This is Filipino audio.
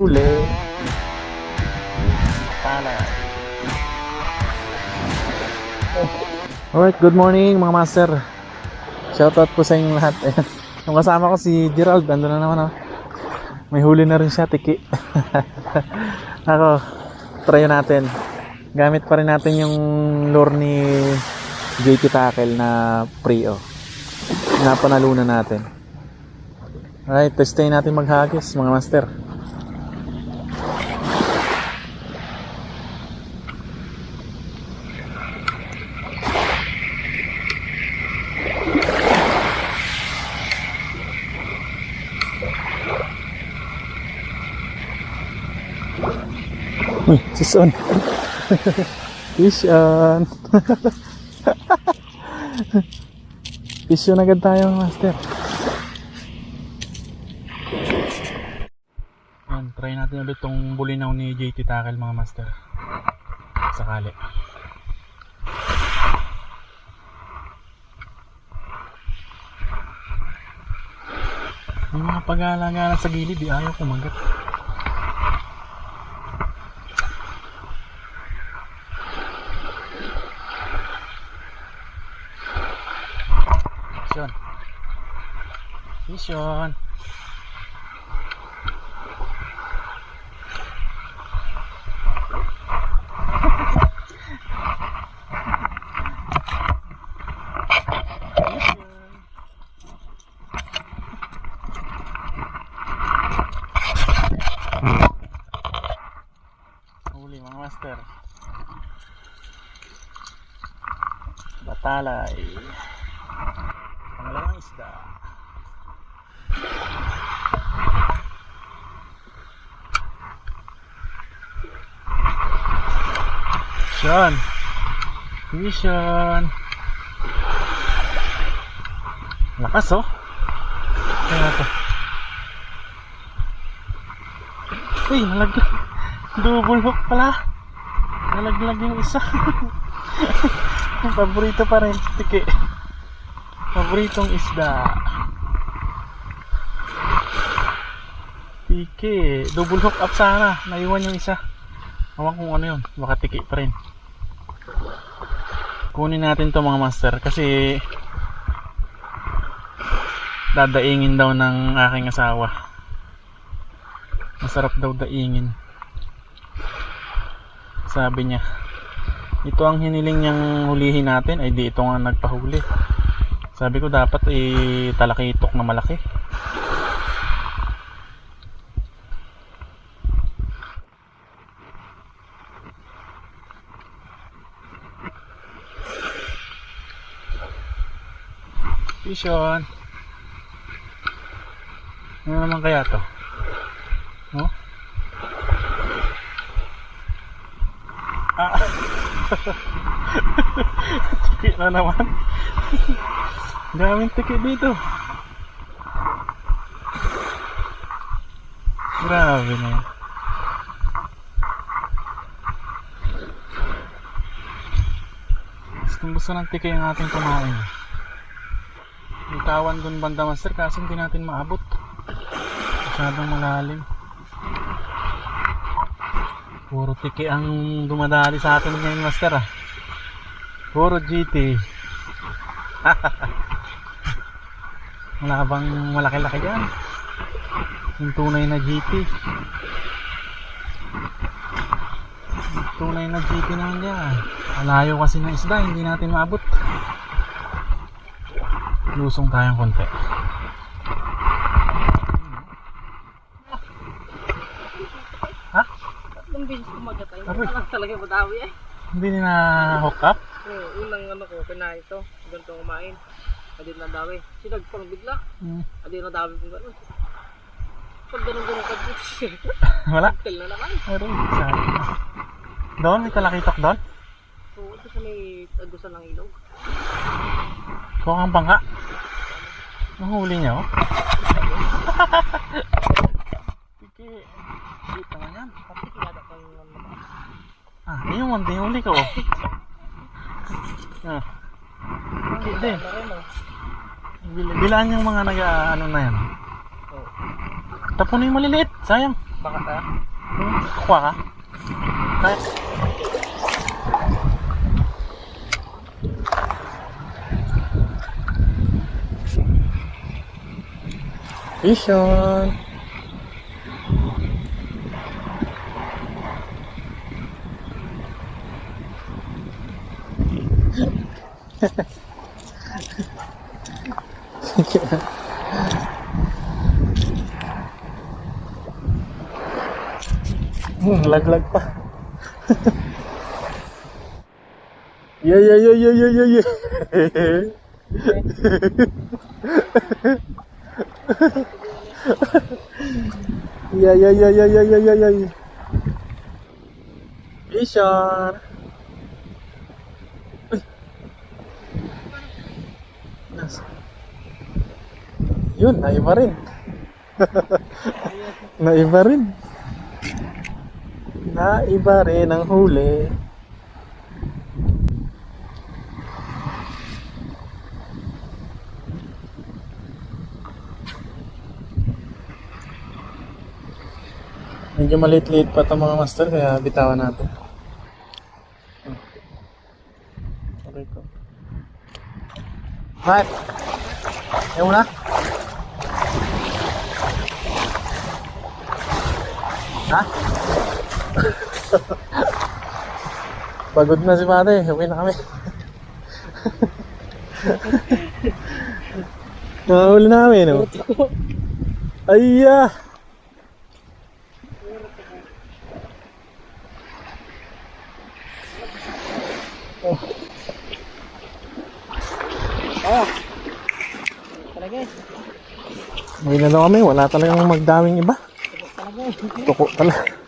Uli. Pala. Alright, good morning mga master. Shoutout po sa inyong lahat. Yung kasama ko si Gerald, ando na naman oh. May huli na rin siya, tiki. Ako, try natin. Gamit pa rin natin yung lure ni JT Tackle na Prio. Napanalunan natin. Alright, testayin natin maghagis mga master. Uy, sis on. Fish on. Fish on agad tayo, master. Yan, try natin ulit tong bulinaw ni JT Tackle mga master. Sakali. May mga pag-alagala sa gilid, di ayaw kumagat. Vision. Vision. Huli mga master. Batalay. Isda. Sean. Vision. Lakas oh. Kaya ito. Uy, nalaglag. Double hook pala. Nalaglag yung isa. Paborito pa rin. Tiki. Paboritong isda. Tiki. Double hook up sana. Naiwan yung isa. Awan kung ano yun. Baka tiki pa rin. Kunin natin to mga master kasi dadaingin daw ng aking asawa. Masarap daw daingin. Sabi niya. Ito ang hiniling niyang hulihin natin ay di ito nga nagpahuli. Sabi ko dapat eh talakitok na malaki. Vision. Ano naman kaya to? No? Ah. tiki na naman. Daming tiki dito. Grabe na. Gustong gusto ng tiki yung ating kumain. May tawan dun banda master kaso hindi natin maabot. Masyadong malalim. Puro tiki ang dumadali sa atin ngayon master ah. Puro GT. Wala bang malaki-laki dyan? Yung tunay na GT. Yung tunay na GT naman dyan. Malayo kasi ng isda, hindi natin maabot. Lusong tayong konti. Tatlong beses kumagat ay talaga madawi eh. Hindi na hook up? Oo, unang ano ko, kinain ito. Ganito kumain. Adi na dawi. Sinagpang bigla. Hmm. Adi na dawi kung gano'n. Pag ganun ganun ka Wala. Tel na naman. Meron. Na. Doon, may talakitok doon. So, ito sa may agusan ng ilog. Kuha kang bangka. Nahuli niya oh. Sige. Dito naman yan. Pati kinada kang? Ah, yun day huli ka oh. Ah. Hindi din. Bilaan yung mga nag-ano na yan. Tapunin yung maliliit. Sayang. Baka ta? Hmm, kuha ka. Kaya. Vision. Hehehe lag-lag pa. Ye ye ye ye ye ye. Ya ya ya ya ya ya ya ya. yeah. Vision. Nas- Yun, naiba rin. naiba rin. Naiba rin ang huli. Medyo maliit-liit pa itong mga master kaya bitawan natin. Alright. Ewan na. Ha? Pagod na si pare. Eh. Okay na kami. Nahuli namin, no? Ayah! Oh. Talaga eh. Uwi na daw kami, wala talagang magdaming iba. Eh. Tuko talaga.